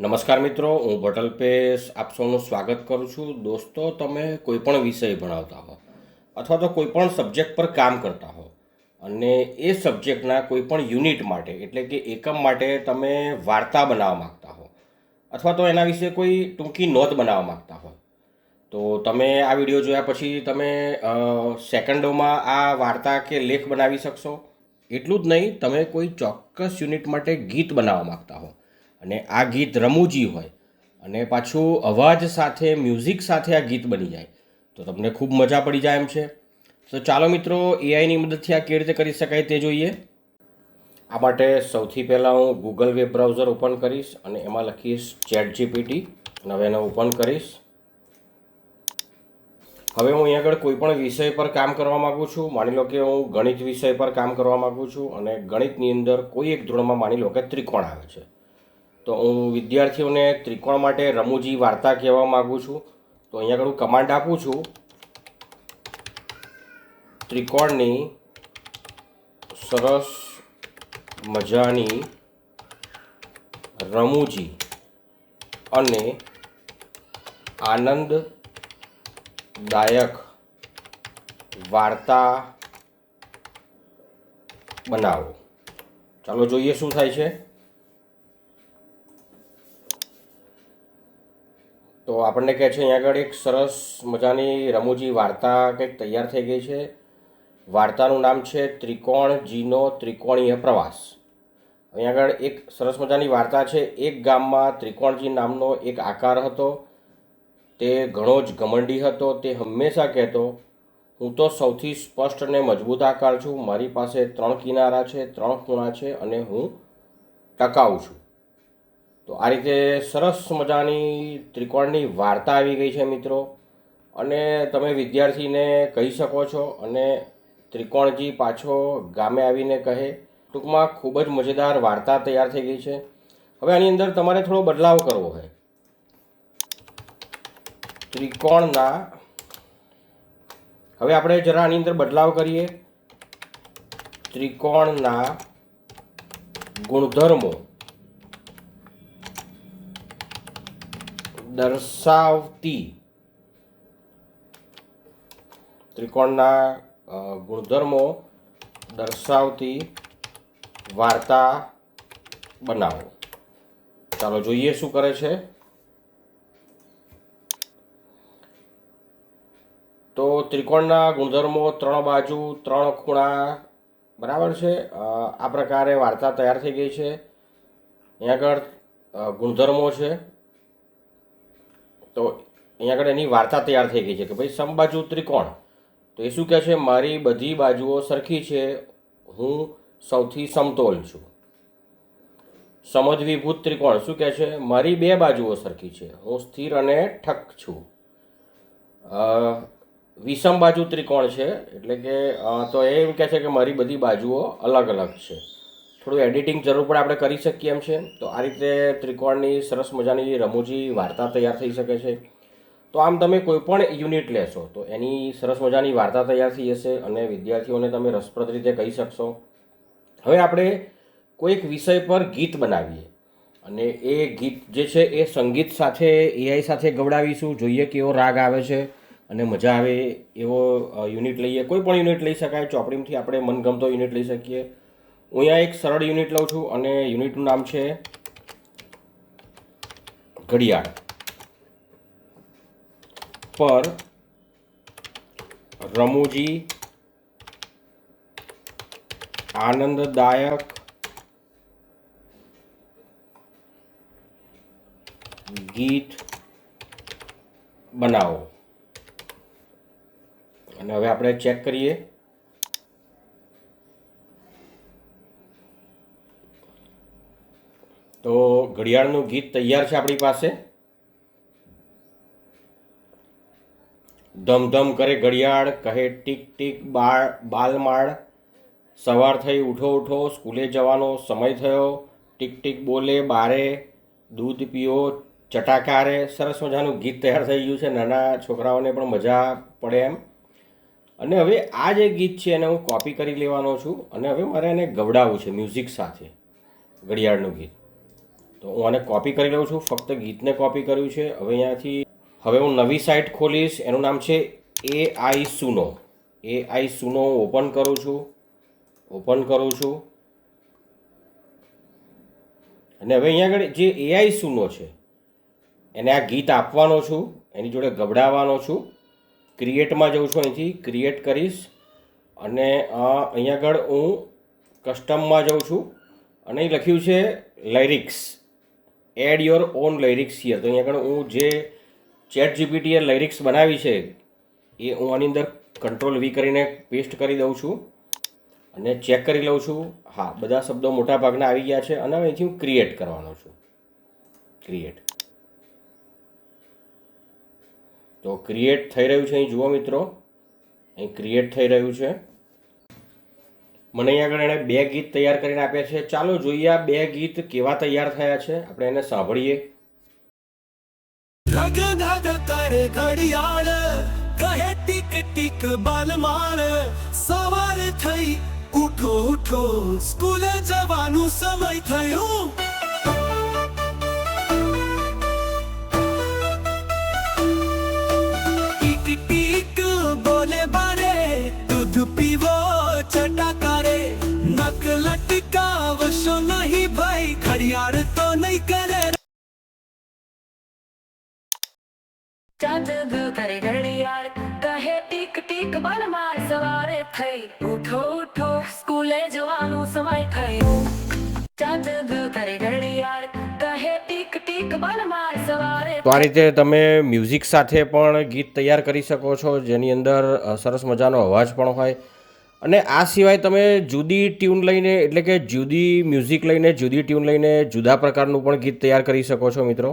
નમસ્કાર મિત્રો, હું ભટલ પેશ આપ સૌનું સ્વાગત કરું છું. દોસ્તો, તમે કોઈ પણ વિષય ભણાવતા હો અથવા તો કોઈ પણ સબ્જેક્ટ પર કામ કરતા હો અને એ સબ્જેક્ટના કોઈ પણ યુનિટ માટે, એટલે કે એકમ માટે તમે વાર્તા બનાવવા માગતા હો અથવા તો એના વિશે કોઈ ટૂંકી નોંધ બનાવવા માગતા હો, તો તમે આ વીડિયો જોયા પછી તમે સેકન્ડોમાં આ વાર્તા કે લેખ બનાવી શકશો. એટલું જ નહીં, તમે કોઈ ચોક્કસ યુનિટ માટે ગીત બનાવવા માગતા હો. અને આ ગીત રમૂજી હોય અને પાછું અવાજ સાથે મ્યુઝિક સાથે આ ગીત બની જાય. તો તમને ખૂબ મજા પડી જાય એમ છે. તો ચાલો મિત્રો એઆઈની મદદથી આ કેવી રીતે કરી શકાય તે જોઈએ. આ માટે સૌથી પહેલાં હું ગૂગલ વેબ બ્રાઉઝર ઓપન કરીશ અને એમાં લખીશ ચેટ જીપીટી અને હવે એને ઓપન કરીશ. હવે હું અહીંયા આગળ કોઈ પણ વિષય પર કામ કરવા માગું છું. માની લો કે હું ગણિત વિષય પર કામ કરવા માગું છું અને ગણિતની અંદર કોઈ એક ધોરણમાં માની લો કે ત્રિકોણ આવે છે. તો હું વિદ્યાર્થીઓને ત્રિકોણ માટે રમૂજી વાર્તા કહેવા માગું છું. તો અહીંયા આગળ હું કમાન્ડ આપું છું. ત્રિકોણની સરસ મજાની રમૂજી અને આનંદદાયક વાર્તા બનાવો. ચાલો જોઈએ શું થાય છે. તો આપણને કહે છે, અહીંયા આગળ એક સરસ મજાની રમૂજી વાર્તા કંઈક તૈયાર થઈ ગઈ છે. વાર્તાનું નામ છે, ત્રિકોણ જીનો ત્રિકોણીય પ્રવાસ. અહીંયા આગળ એક સરસ મજાની વાર્તા છે, એક ગામમાં ત્રિકોણજી નામનો એક આકાર હતો. તે ઘણો જ ઘમંડી હતો, તે હંમેશા કહેતો, હું તો સૌથી સ્પષ્ટ અને મજબૂત આકાર છું, મારી પાસે ત્રણ કિનારા છે, ત્રણ ખૂણા છે અને હું ટકાઉ છું. તો આ રીતે સરસ મજાની ત્રિકોણની વાર્તા આવી ગઈ છે મિત્રો. અને તમે વિદ્યાર્થીને કહી શકો છો અને ત્રિકોણજી પાછો ગામે આવીને કહે. ટૂંકમાં ખૂબ જ મજેદાર વાર્તા તૈયાર થઈ ગઈ છે. હવે આની અંદર તમારે થોડો બદલાવ કરવો હોય. ત્રિકોણના હવે આપણે જરા આની અંદર બદલાવ કરીએ. ત્રિકોણના ગુણધર્મો. દર્શાવતી ત્રિકોણના ગુણધર્મો દર્શાવતી વાર્તા બનાવો. ચાલો જોઈએ શું કરે છે. તો ત્રિકોણના ગુણધર્મો ત્રણ બાજુ, ત્રણ ખૂણા, બરાબર છે? આ પ્રકારે વાર્તા તૈયાર થઈ ગઈ છે. અહીંયા આગળ ગુણધર્મો છે. તો અહીંયા આગળ એની વાર્તા તૈયાર થઈ ગઈ છે કે ભાઈ સમબાજુ ત્રિકોણ તો એ શું કહે છે? મારી બધી બાજુઓ સરખી છે. હું સૌથી સમતોલ છું. સમજવીભૂત ત્રિકોણ શું કહે છે? મારી બે બાજુઓ સરખી છે. હું સ્થિર અને ઠક છું. વિષમ બાજુ ત્રિકોણ છે? એટલે કે તો એ એમ કહે છે કે મારી બધી બાજુઓ અલગ અલગ છે. થોડું એડિટિંગ જરૂર પણ આપણે કરી શકીએ એમ છે. તો આ રીતે ત્રિકોણની સરસ મજાની રમૂજી વાર્તા તૈયાર થઈ શકે છે. તો આમ તમે કોઈ પણ યુનિટ લેશો, તો એની સરસ મજાની વાર્તા તૈયાર થઈ જશે અને વિદ્યાર્થીઓને તમે રસપ્રદ રીતે કહી શકશો. હવે આપણે કોઈક વિષય પર ગીત બનાવીએ. અને એ ગીત જે છે એ સંગીત સાથે એઆઈ સાથે ગવડાવીશું, જોઈએ કેવો રાગ આવે છે અને મજા આવે એવો યુનિટ લઈએ. કોઈ પણ યુનિટ લઈ શકાય, ચોપડીમાંથી આપણે મનગમતો યુનિટ લઈ શકીએ. હું અહીંયા એક સરળ યુનિટ લઉં છું અને યુનિટનું નામ છે ઘડિયાળ. પર રમૂજી આનંદદાયક ગીત બનાવો. અને હવે આપણે ચેક કરીએ. તો ઘડિયાળનું ગીત તૈયાર છે આપણી પાસે. ધમધમ કરે ઘડિયાળ, કહે ટીક ટીક બાળ, બાલમાળ. સવાર થઈ ઉઠો ઉઠો, સ્કૂલે જવાનો સમય થયો. ટીક ટીક બોલે, બારે, દૂધ પીઓ, ચટાકારે. સરસ મજાનું ગીત તૈયાર થઈ ગયું છે. નાના છોકરાઓને પણ મજા પડે એમ. અને હવે આ જે ગીત છે એને હું કોપી કરી લેવાનો છું. અને હવે મારે એને ગવડાવવું છે મ્યુઝિક સાથે. ઘડિયાળનું ગીત. તો હું આને કોપી કરી લઉં છું. ફક્ત ગીતને કોપી કર્યું છે. હવે અહીંયાથી હવે હું નવી સાઇટ ખોલીશ. એનું નામ છે એ આઈ સુનો એ આઈ સુનો હું ઓપન કરું છું. ઓપન કરું છું. અને હવે અહીંયા આગળ જે એઆઈ સુનો છે, એને આ ગીત આપવાનો છું. એની જોડે ગબડાવવાનો છું. ક્રિએટમાં જઉં છું અહીંથી. ક્રિએટ કરીશ. અને અહીંયા આગળ હું કસ્ટમમાં જઉં છું. અને લખ્યું છે lyrics add your own lyrics here. તો અહીંયા આગળ હું જે ચેટ જીપીટીએ લાયરિક્સ બનાવી છે, એ હું આની અંદર કંટ્રોલ વી કરીને પેસ્ટ કરી દઉં છું અને ચેક કરી લઉં છું. હા, બધા શબ્દો મોટા ભાગના આવી ગયા છે અને અહીંથી હું ક્રિએટ કરવાનો છું. ક્રિએટ તો ક્રિએટ થઈ રહ્યું છે અહીં. જુઓ મિત્રો, અહીં ક્રિએટ થઈ રહ્યું છે. મને અહીં આગળ એણે બે ગીત તૈયાર કરીને આપ્યા છે. ચાલો જોઈએ આ બે ગીત કેવા તૈયાર થયા છે. આપણે એને સાંભળીએ. ઘડિયાળ, કહે ટીક ટીક બાલમાળ, સવાર થઈ, ઉઠો ઉઠો, સ્કૂલે જવાનું સમય થયો. ઘડિયાળ તો નહીં કરે. ચાંદ કરે ઘડિયાળ. કહે ટીક ટીક બલ માર સવારે થઈ. ઉઠો ઉઠો સ્કૂલે જવાનું સમય થયો ચાંદ કરે ઘડિયાળ. કહે ટીક ટીક બલ સવારે તો આ રીતે તમે મ્યુઝિક સાથે પણ ગીત તૈયાર કરી શકો છો જેની અંદર સરસ મજાનો અવાજ પણ હોય. અને આ સિવાય તમે જુદી ટ્યુન લઈને, એટલે કે જુદી મ્યુઝિક લઈને, જુદી ટ્યુન લઈને જુદા પ્રકારનું પણ ગીત તૈયાર કરી શકો છો મિત્રો.